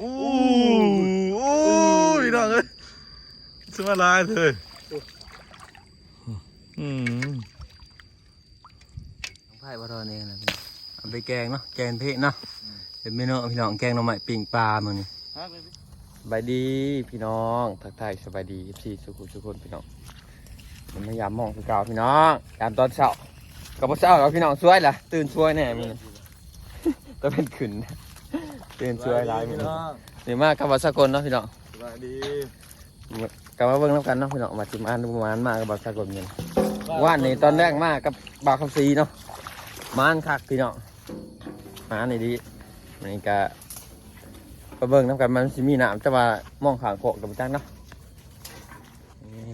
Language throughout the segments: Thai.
อู้อู้พี่น้องเอ้ยสมาลายเลยอืมน้องไผ่บารอนเองนะพี่เอาไปแกงเนาะแกงเพะเนาะเป็นเมนูพี่น้องแกงหน่อไม้ปิ้งปลามื้อนี้สบายดีพี่น้องทักทายสบายดีพี่สุขุสุขคนพี่น้องมันไม่ยามมองคือเก่าพี่น้องยามตอนเช้ากับเช้ากับพี่น้องสวยล่ะตื่นสวยแน่มื้อนี้ก็เป็นขึ้น ตื่นสวยหลายพี่น้องนี่มากกับวัดสกลเนาะพี่น้องสบายดีกลับมาเบิ่งน้ำกันเนาะพี่น้องมาจิมอ่านดูมานมากับบักสากลเงินว่านนี่ตอนแรกมากับบาวคำซีเนาะมานคักพี่น้องมานี่ดีนี่ก็ไปเบิ่งน้ำกันมันสิมีน้ำจะว่ามองขางโขกกับจังเนาะนี่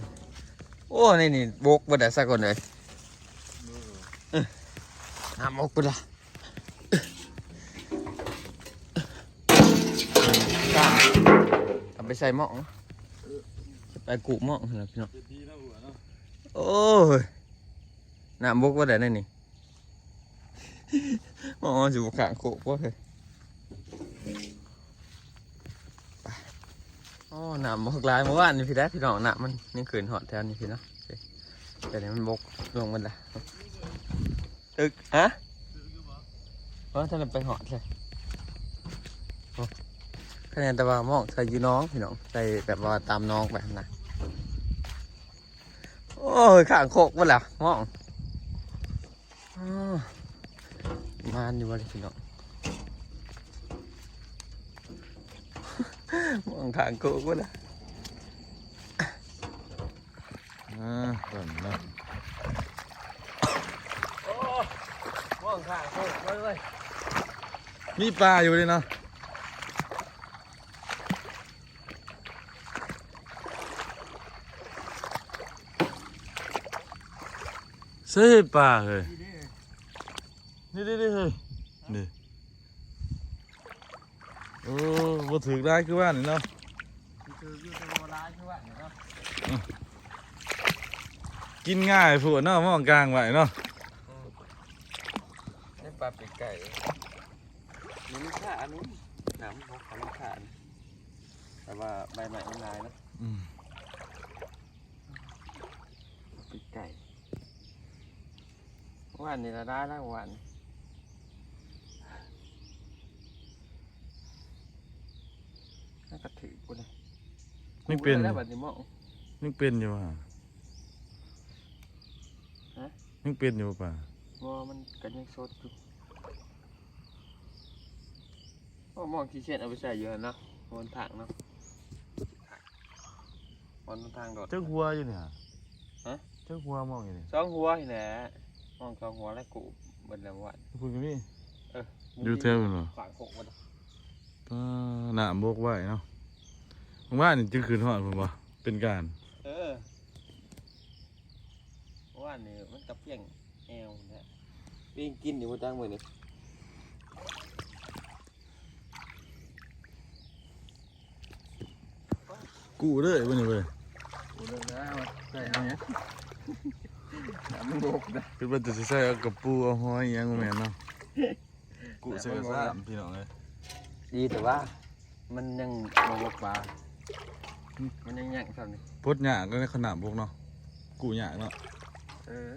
โอ้นี่นี่บกบ่ได้สากลเลยเอ้อน้ำบกบ่ได้เอาไป ใส่หม้อเนาะไปกุหม้อเหรอพี่น้องดีนะหัวเนาะโอ้ยน้ำบกว่าได้นั่นนี่มองอยู่ข้างโคกว่าเลยไปโอ้น้ำบกหลายเมื่อวานนี่พี่ได้พี่น้องน้ำมันยังขืนหอดแถวนี้พี่เนาะโอเคแต่นี่มันบกลงมันละตึกฮะว่าท่านไปหอดเลยโอ้ คะแนนแต่ว่ามองใส่อยูน้องพี่น้องใส่แบบว่าตามน้องแบบนั้นโอ้ยข้างโคกบ่ล่ะมองอ้าวมานอยู่บ่ได้พี่น้องมองข้างโคกบ่ล่ะอ่าก่อนนะมองข้างโคกเว้ยมีปลาอยู่เลยเนาะ เซ่ปลาเฮ้ยนี่นี่นี่เฮ้ยนี่โอ้บ่ถึกได้คือว่านี่เนาะคืออยู่ในโบราณคือว่าเนาะกินง่ายพวกเนาะมองกลางไว้เนาะนี่ปลาปีกไก่นี่มีขาอันนี้น้ำบกของขาอันแต่ว่าใบใหม่มันลายเนาะอืม ปีกไก่ วันนี้เราได้แล้ววันน่ากระถือกูเลยนี่เป็น แล้วบัดนี้มองนี่เป็นอยู่ว่ะฮะนี่เป็นอยู่ป่ะมอมันกันยังสดอยู่โอ้มองขี้เช่นเอาไปใส่เยอะเนาะบนทางเนาะบนทางโดด เจ้าหัวอยู่เนี่ยฮะ เจ้าหัวมองอยู่เนี่ยสองหัวนี่แหละ มองสองหัวแล้วกูเบิดแล้ววันคุณกันนี่เอออยู่เท่ากันเหรอฝั่งหกวันป้าหน้าบกไว้เนาะผมว่านี่จึงคืนหอดผมว่าเป็นการ เออว่านี่มันกับเพียงแอวเนี่ยวิ่งกินอยู่บนทางมือนี่กูเลยวันนี้เว้ยกูเลิกแล้วใส่เอาเนี้ยน้ำ มันบกนะคือว่าจะใส่เอากระปูเอาหอยอิหยังกูแม่นเนาะกูใส่กระซ่ามพี่น้องเลยดีแต่ว่า มันยังบกปลา มันยังยังสั่นนี่พดหยาก็ในขนาดบกเนาะกูหยาเนาะเออ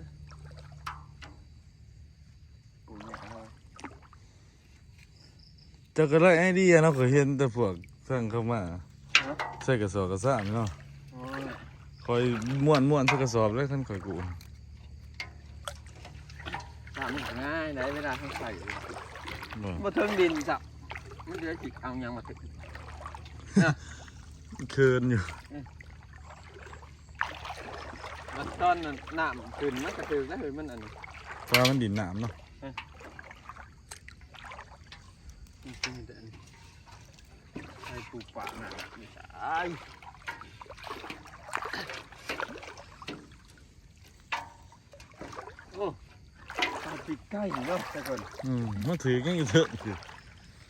กูเนี่ยเอาเจ้าก็ได้ไอเดียเนาะเคยเห็นแต่พวกสั่งเข้ามาใส่กระสอบกระซ่ามเนาะโอ้ยคอยม้วนม้วนใส่กระสอบเลยท่านคอยกู ทำง่ายได้เวลาเขาใส่บ่มาเทิงดินจับมันจะจิกเอายังมาถึงเคินอยู่มันต้นนั้นน้ำขึ้นมันกระตือแล้วเฮ้ยมันอันนี้ปลามันดินน้ำเนาะมันขึ้นแต่อันนี้ให้ปลูกป่าน่ะไม่ใช่โอ้ ปลาปีกไก่เนาะแต่ก่อนอืมมันถือยังอยู่เถอะคือ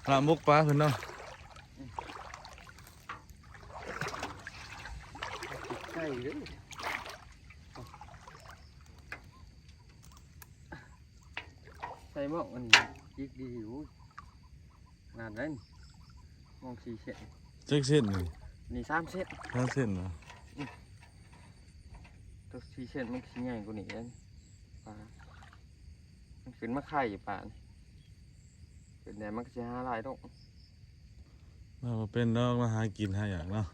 หน้าบกปลาเพิ่นเนาะปีกไก่เด้อใส่หม้ออันนี้ยิกดีอยู่ขนาดนั้นมองสี่เส้นจักเส้นนี่นี่สามเส้นห้าเส้นเหรอตัวสี่เส้นมันสิใหญ่กว่านี้เด้อปลา มันขึ้นมาไข่อยู่ป่านเป็นแดดมันก็จะหาหลายดอกมาบ่เป็นดอกมาหากินหาอย่างเนาะ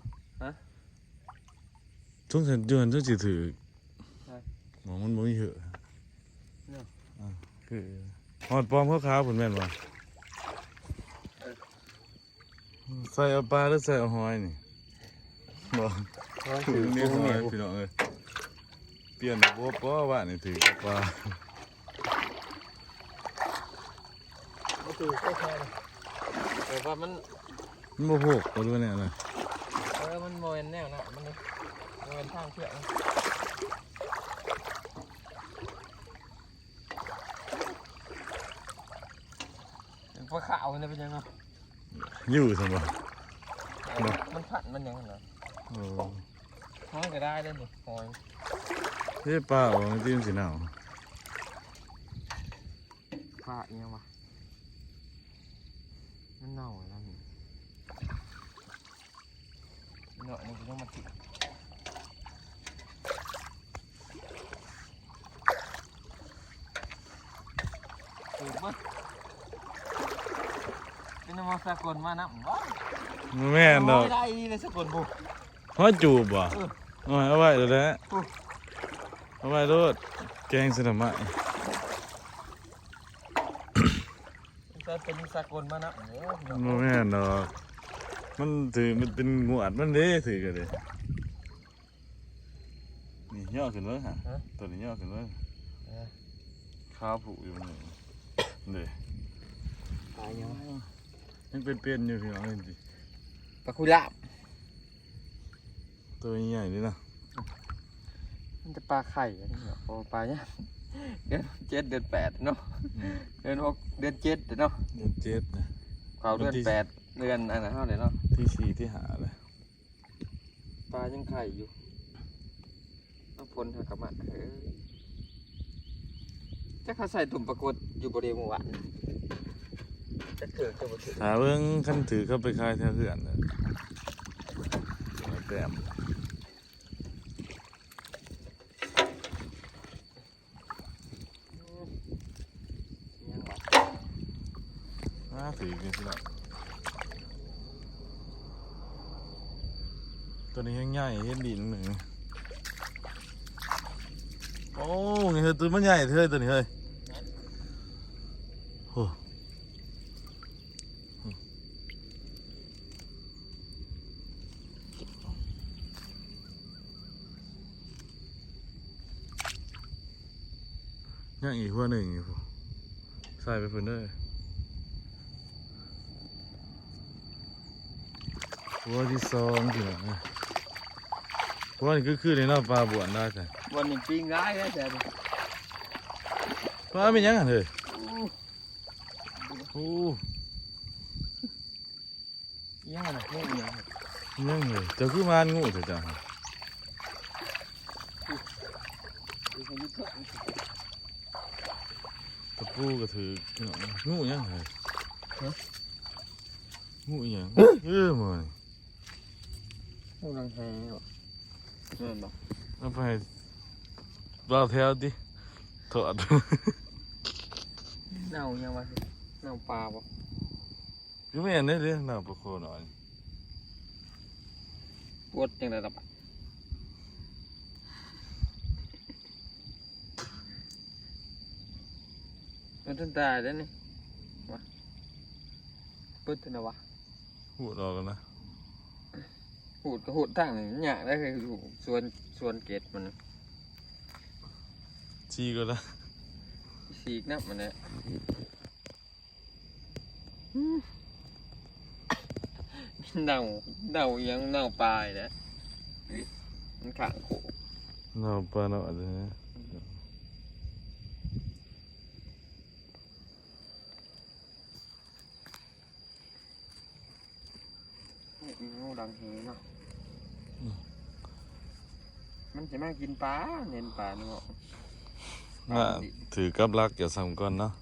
ฮะช่วงเสันจวนช่วงสิถือใช่ หมองมันบ่มีเหอะเนาะอ่าคือฮอดปลอมขาวๆพุ่นแม่นบ่ใส่เอาปลาหรือใส่เอาหอยนี่บ่ถือนี่หอยพี่น้องเอ้ยเปลี่ยนระบบบ่ว่านี่ถือกับปลา ก็คือแค่แค่แต่ว่ามันมันบ่โหกบ่รู้แน่เลยเออมันโมเนแนวนะมันนี่โมเนทางเชือกนะเป็นปลาขาวเนี่ยเป็นยังไงอยู่ซั่นบ่เออมันผัดมันยังไงเหรอโอ้ห้อยก็ได้เลยนี่หอยเฮ้ยปลาเอาจริงสิหนาวผ้าเอียงวะมันเน่าแล้วนี่เนาะนี่ก็ ต้องมาติดถูกปะเป็นมอสากลมานะว้าวบ่แม่นดอกไม่ได้เลยสากลบุฮอดจูบบ่เออเอาไว้เอาไว้เดี๋ยวแหละโอ้เอาไว้โลดแกงสนามะจะเป็นสากลมานะเดี๋ยวบ่แม่นดอก มันถือมันเป็นงวดมันเด้ถือกันเด้นี่ย่อขึ้นเลยฮะตัวนี้ย่อขึ้นเลยข้าวผูอยู่นี่เด้ตายยังยังเป็นเปลี่ยนอยู่พี่น้องเห็นดิปลาคุลาบตัวใหญ่ๆนี่นะมันจะปลาไข่อันนี้เนาะโอ้ปลาเนี่ยเดือนเจ็ดเดือนแปดเนาะอืมเดือนหกเดือนเจ็ดเนาะเดือนเจ็ดนะเขาเดือนแปด เดือนอันนั้นเท่าไหร่เนาะที่สี่ที่หาเลยปลายังไข่อยู่ต้องพลหากระมะเอ้ยจะเขาใส่ตุ่มปรากฏอยู่บริเวณหมู่บ้านจะเถือกจะบ่เถือกถ้าเบิ่งคันถือเข้าไปคายแถวเขื่อนเลยแต้มยังวะน่าถือกันพี่น้อ ตัวนี้ยังใหญ่เห็นดินหนึ่งโอ้ยเฮ้ยตัวมันใหญ่เท่ตัวนี้เฮ้ยโอ้ยังอีกหัวหนึ่งอยู่ใส่ไปเพิ่นด้อหัวที่สองพี่น้องเอ้ ยหัวนี่คือคือในนอกปลาบวนได้แต่วันนี้ปิ้งร้ายแล้วแต่ดิปลาเป็นหยังไงเฮ้ยอู้โอ้ยังไงงูยังไงยังเลยเจ้าคือมานงูเถอะจ้าดูเขายึดเถอะตะปูก็ถือพี่น้องงูยังไงงูอิหยังเออมันงูรังแห วะเงินบ่เอาไปให้ปลาแถวดิถอดเน่ายังวะเน่าปลาบ่ก็ไม่เห็นได้เลยหน้าปลาโคหน่อยปวดยังไงล่ะปะมันต้นตายแล้วนี่วะปึ๊ดเถอะนะวะพูดออกกันนะ หูดก็หูดตั้งนี่หยาได้คือหูส่วนส่วนเกตมันชีก็ละสีกนับมันเนี่ยเน่าเน่ายังเน่าปลายนะมันขังโขเราปลาเนาะเลยนะนี่งูดังเฮเนาะ มันจะมากินปลาเน้นปลาเนาะน่าถือกับรักอย่าซ้ำก่อนเนาะ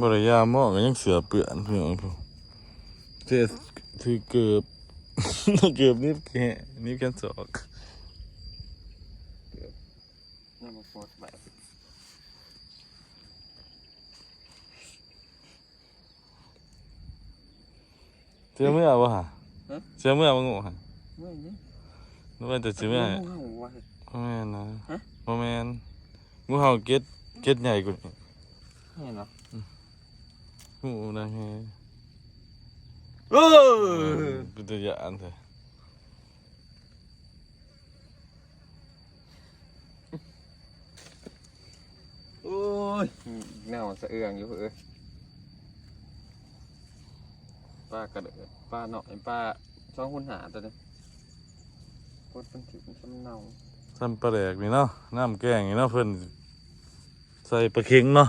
บริยาหม้อก็ยังเสือเปื่อนเพี่องผมเจ๊ถือเกือบเกือบนิบแค่นิบแค่ศอกนี่มาโฟดแบบเจอเมื่อวะ เชื่อเมื่อวะงูฮะเมื่อนี้นึกว่าจะเชื่อเมื่องูเห่าว่ะ บ่แม่นนะฮะ บ่แม่นงูเห่าเก็ดเก็ดใหญ่กว่านี้เห็นเหรองูนะเฮ้ยเออเป็นตัวอย่างเถอะโอ้ยแนวสะเอืองอยู่เอ้ย ปลากระเดือปลาหน่อยปลาช่องคุณหาตัวนี้โคตรเป็นถิวเป็นเนาซ้ำปลาแดกนี่เนาะน้ำแกงนี่เนาะเพิ่นใส่ปลาเค็งเนาะ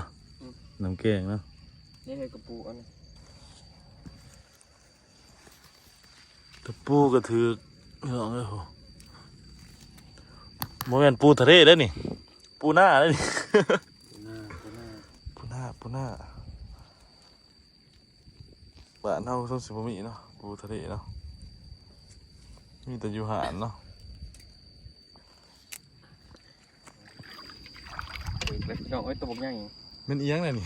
น้ำแกงเนาะนี่ให้กระปูอันนี้ตะปูกระถือพี่น้องเอ้ยโหบ่แม่นปูทะเลเด้อนี่ ปูหน้าเด้อนี่หน้าตัวหน้าปูหน้าปูหน้า บ้านเฮาต้องสิบ่มีเนาะปูทะเลเนาะมีแต่อยู่หาดเนาะเฮ้ยเลยน้องเอ้ยตัวบกใหญ่มันเอียงเลยนี่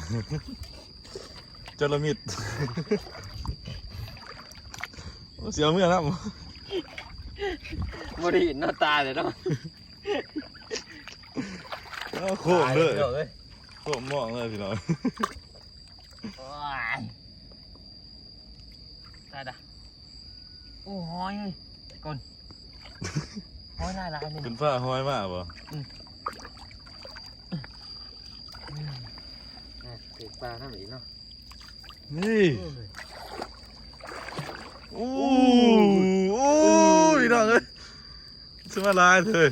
จระมิดโอ้เสียวเมื่อนะบริหน้าตาเลยเนาะเอาโค้งเลยตาเลยโค้งมองเลยพี่น้อง โอ้ยตายด่ะโอ้หอย ก่อนหอยลายลายนี่เป็นฝ้าห้อยมากบ่ติดปลาข้างหลีเนาะนี่โอ้โอ้พี่น้องเอ้ยสมาลายเลย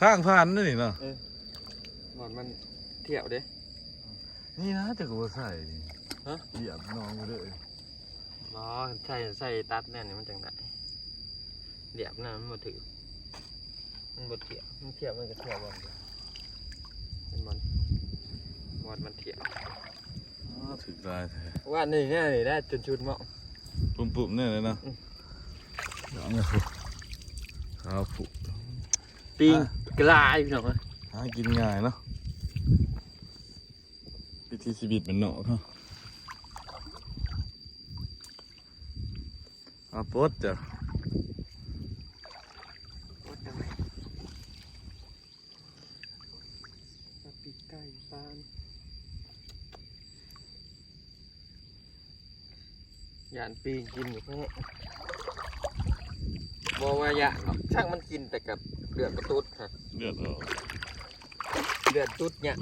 ทางผ่านนี่นี่เนาะหมอนมันเที่ยวเด้นี่นะจะกูใส่ฮะเหยียบน้องกูเลย อ๋อใช่ใช่ตัดแน่นี่มันจังไดเดียบนั่นมันบ่ถือ มันบ่เที่ยวมันเที่ยวมันก็เที่ยวบอลเดียวเป็นบอลบอลมันเที่ยวอ๋อถึกลายแท้ว่านี่เนี่ยนี่ได้จนชุดเหมาะปุ่มๆเนี่ยเลยเนาะอืมเดี๋ยวเนี่ยผูขาวผูปิงอะกลายพี่น้องเอ้ยหากินง่ายเนาะวิธีชีวิตมันเนาะเนาะ อาปดจ้ะว่าจังไหนปลาปีกไก่ปลาย่านปีงกินอยู่แค่บอกว่าย่านหรอกช่างมันกินแต่กับเลือดกระตุ้ดฮะเลือดออกเลือดตุ้ดเนี่ย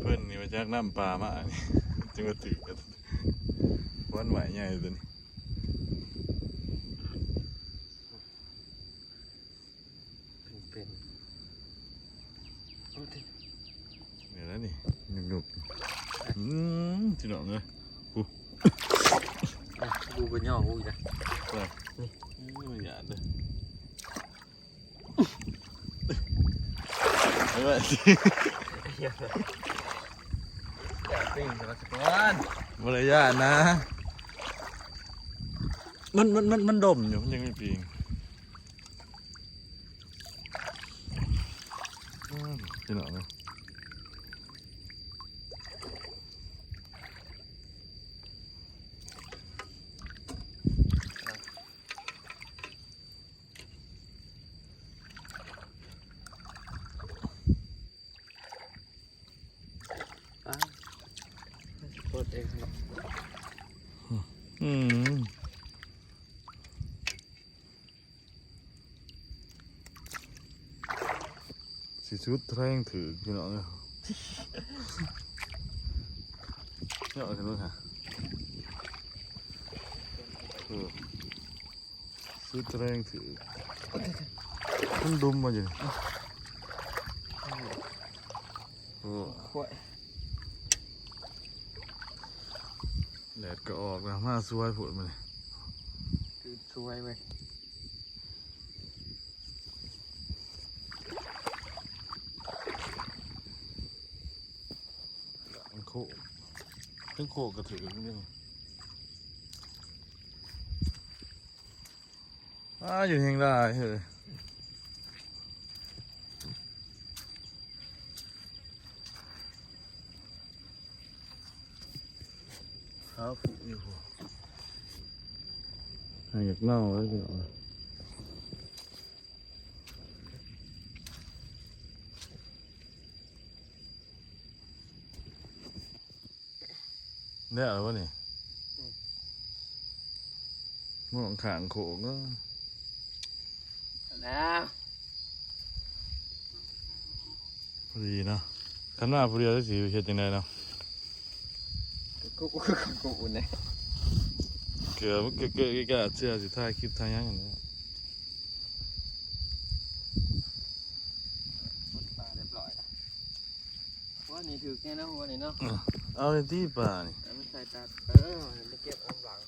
เพื่อนนี่มาจากน้ำปลามานี่ จึงมาถือกันวันไหวใหญ่ตัวนี้เป็นเป็นโอ้ยเดี๋ยวแล้วนี่หนุกๆอืมจีน้องเลยอะกูเป็นย่อกูอีกนะนี่มันหยาดเลยเอาไว้อย่า ปิ้งแต่ละสกอนมารยาทนะ มันมันมันมันดมอยู่มันยังไม่ปิงอืมพี่น้องเลย อะ เปิดเองเนาะอืมสีชุดแรงถือพี่น้องเลยเนี่ยเอาขึ้นมาค่ะเออชุดแรงถือมันดุมมาอยู่นี่โอ้ แดดก็ออกแล้วมาสวยผุดมาเลยคือสวยไว้ยมันโคขึ้นโคกระถือนี่อ่าอยู่เฮงได้เฮ้ ครับอยู่ให้อยากเน่าไว้ก่อนเนี่ยเหรอวะนี่ม่วงขางโขงก็นะพอดีเนาะขันว่าผู้เดียวได้สิเฮ็ดยังไงเนาะ กูกูกูกูเนี่ยเกือบเกือบเกือบแก่เชื่อสิถ่ายคลิปถ่ายยังอย่างเนี้ยปลาเรียบร้อยแล้วว่านี่ถือแค่นะหัวนี่เนาะเอาในที่ป่านี่แล้วมันใส่ตาเออมันเก็บอมหลัง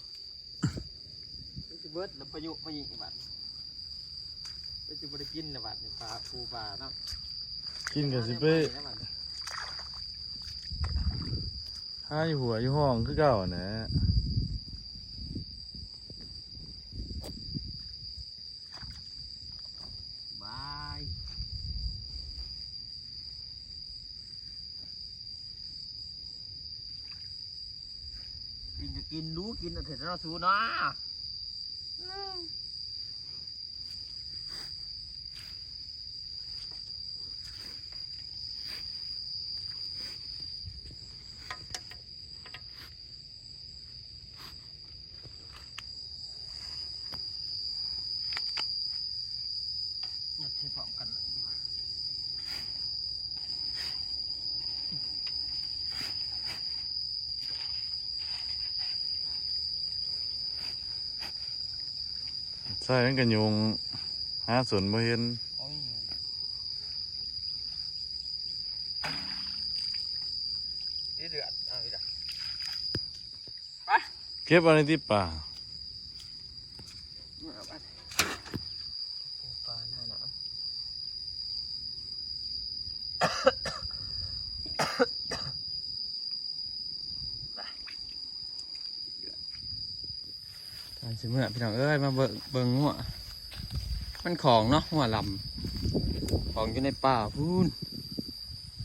นี่คือเบิดแล้วพายุพายุบัดก็จะบริกินนะบัดนี่ปลาปูปลาเนาะกินกับสิไป หาอยู่หัวอยู่ห้องคือเก่าอะนะบายกินก็กินรู้กินเอาเถอะเนาะสูเนาะ อยากใช้พร้อมกันเลยดีกว่า ใช่มันกันยุงหาสวนบ่เห็นโอ้ยนี่เดือดเอาอีกแล้วเก็บเอาในที่ป่าเอาไปปูปลาหน้าหนาวตอนสิเมื่อ พี่น้องเอ้ยมาเบิ่งเบิ่งหัวมันของเนาะหัวลำของอยู่ในป่าพูน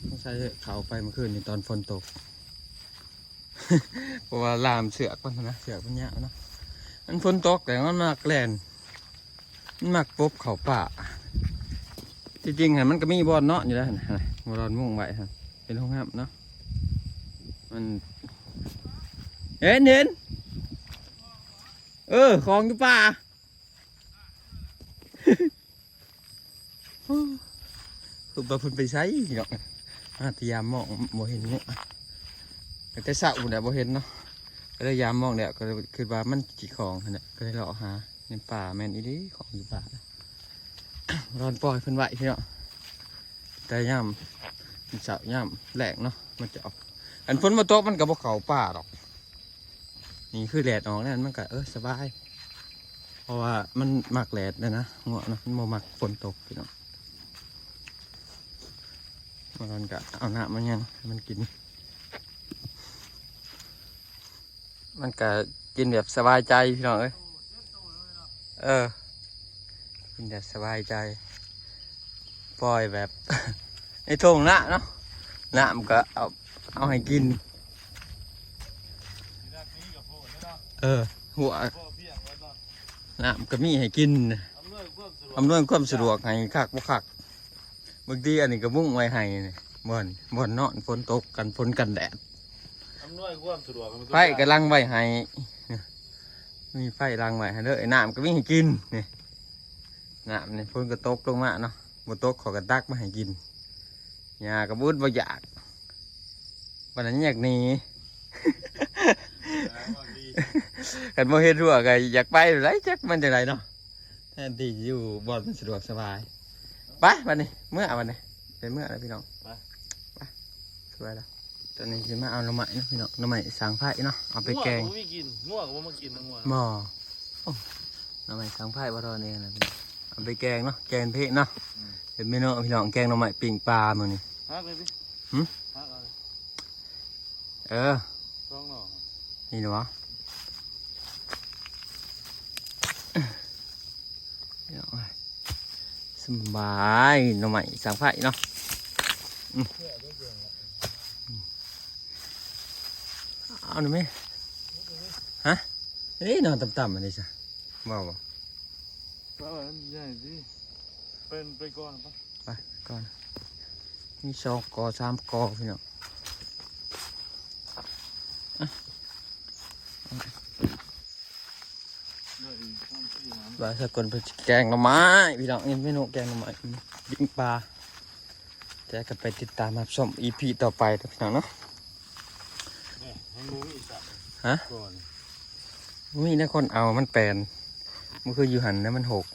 ต้องใช้เขาไปเมื่อคืนนี่ตอนฝนตก เพราะว่าลามเสือกมันนะเสือกมันยาวเนาะมันฝนตกแต่มันมักแลนมันมักปบเขาป่าจริงๆฮะมันก็มีบอลเนาะอยู่แล้วนะบอลมุ่งไว้ฮะเป็นห้องห้ามเนาะมันเห็นเห็น เออ ของอยู่ป่าคือบ่เพิ่นไปใช้หรอกอาทยามมองบ่เห็นงูแต่เช้าเนี่ยบ่เห็นเนาะก็เลยยามมองเนี่ยก็เลยคือว่ามันกี่ของหั่นน่ะก็เลยเลาะหาในป่าแมนอีหลีของอยู่ป่าร้อนปล่อยเพิ่นไหวพี่เนาะแต่ยามมันเช้ายามแรงเนาะมันจะออกอันฝนมาตกมันก็บ่เข้าป่าหรอก นี่คือแดดออกแล้วมันก็เออสบาย เพราะว่ามันหมักแดดนะนะงัวเนะมันบ่มักฝนตกพี่เนาะมันก็เอาหน้ามันยังมันกิน มันก็กินแบบสบายใจพี่น้องเอ้ยเออ กินแบบสบายใจ ปล่อยแบบ ในทงหน้าเนาะหน้ามันก็เอาเอาให้กิน เออ หัวหน้ามันก็มีให้กินอำนวยความสะดวกให้คักบ่คักบางทีอันนี้ก็มุ่งไว้ให้นี่บ่อนบ่อนนอนฝนตกกันฝนกันแดดอำนวยความสะดวกให้มันไฟก็ลังไว้ให้มีไฟลังไว้ให้เด้อไอ้น้ำก็มีให้กินนี่น้ำนี่ฝนก็ตกลงมาเนาะบ่ตกเขอก็ตักมาให้กินยาก็บุดบ่อยากวันนั้นอยากหนี กันบ่เฮ็ดทั่วก็อยากไปไรจักมันจังไดเนาะแทนที่อยู่บ่อนมันสะดวกสบายไปบัดนี้เมื่อบัดนี้เป็นเมื่อแล้วพี่น้องไปสวยแล้วตอนนี้สิมาเอาหน่อไม้เนาะพี่น้องหน่อไม้สังไผ่เนาะเอาไปแกงง่วบ่มีกินง่วงก็บ่มากินนะง่วงหม้อโอ้หน่อไม้สังไผ่บ่รอเองนะพี่น้องเอาไปแกงเนาะแกงเพะเนาะเป็นเมนูพี่น้องแกงหน่อไม้ปิ้งปลามื้อนี้ฮักเลยพี่หึฮักเอาเลยเออสองหน่อนี่หนูวะเอาไว้ สบายหน่อใหม่สังไผ่เนาะอืมเอาหน่อยไหมฮะนี่นอนต่ำๆอันนี้จ้ะว้าวบ่ว่ามันใหญ่ดิเป็นไปก่อนปะไปก่อนมีสองกอสามกอพี่น้อง ได้อีกสามสี่ห้า บาสกลไปแกงหน่อไม้พี่น้องนี่เมนูแกงหน่อไม้ยิงปลาจะกันไปติดตามรับชมอีพีต่อไปเด้อพี่น้องเนาะเนี่ยให้งูอีกสักฮะก่อนมีนะคนเอามันแปลนมันคืออยู่หันนะมันหก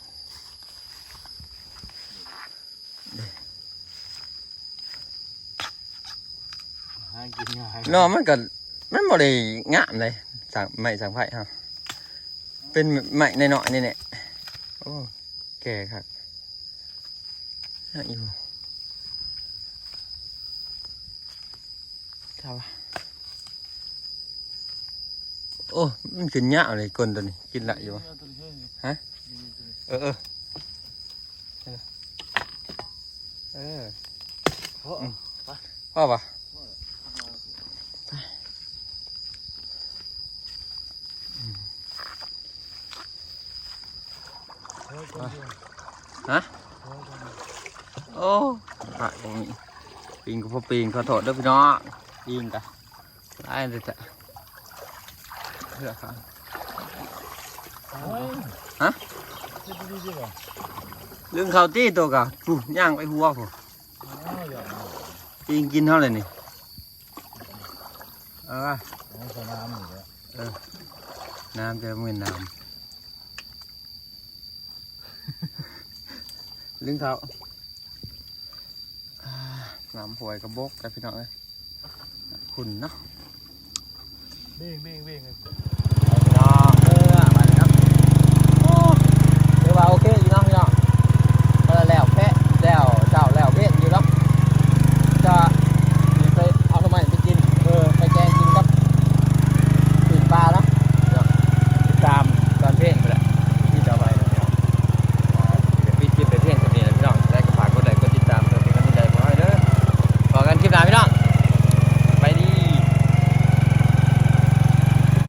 หากินง่ายเนอมันก็มันบ่ได้งามเลยสั่งไม้สั่งไผ่ฮะเป็นไม้ในเนาะๆนี่เนี่ย โอ้แก่ครับน่าอยู่ครับวะโอ้มันขึ้นยาวเลยกลนตัวนี้กินละอยู่วะฮะเออเออเออเพราะ พ่อปะโอ้ปะตรงนี้ปิงก็พอปิงขอโทษด้วยพี่น้องปิงกะได้เลยจ้ะเลือครับฮะเรื่องเขาตี้ตัวกะฟูย่างไปหัวฟูอ้าวอย่าปิงกินเท่าไหร่นี่เออเอาสนามอยู่แล้วน้ำจะมือน้ำ ลึงเขาอ่าน้ำหวยกระบกแต่พี่น้องเลยขุนเนาะเบ่งเบ่งเบ่ง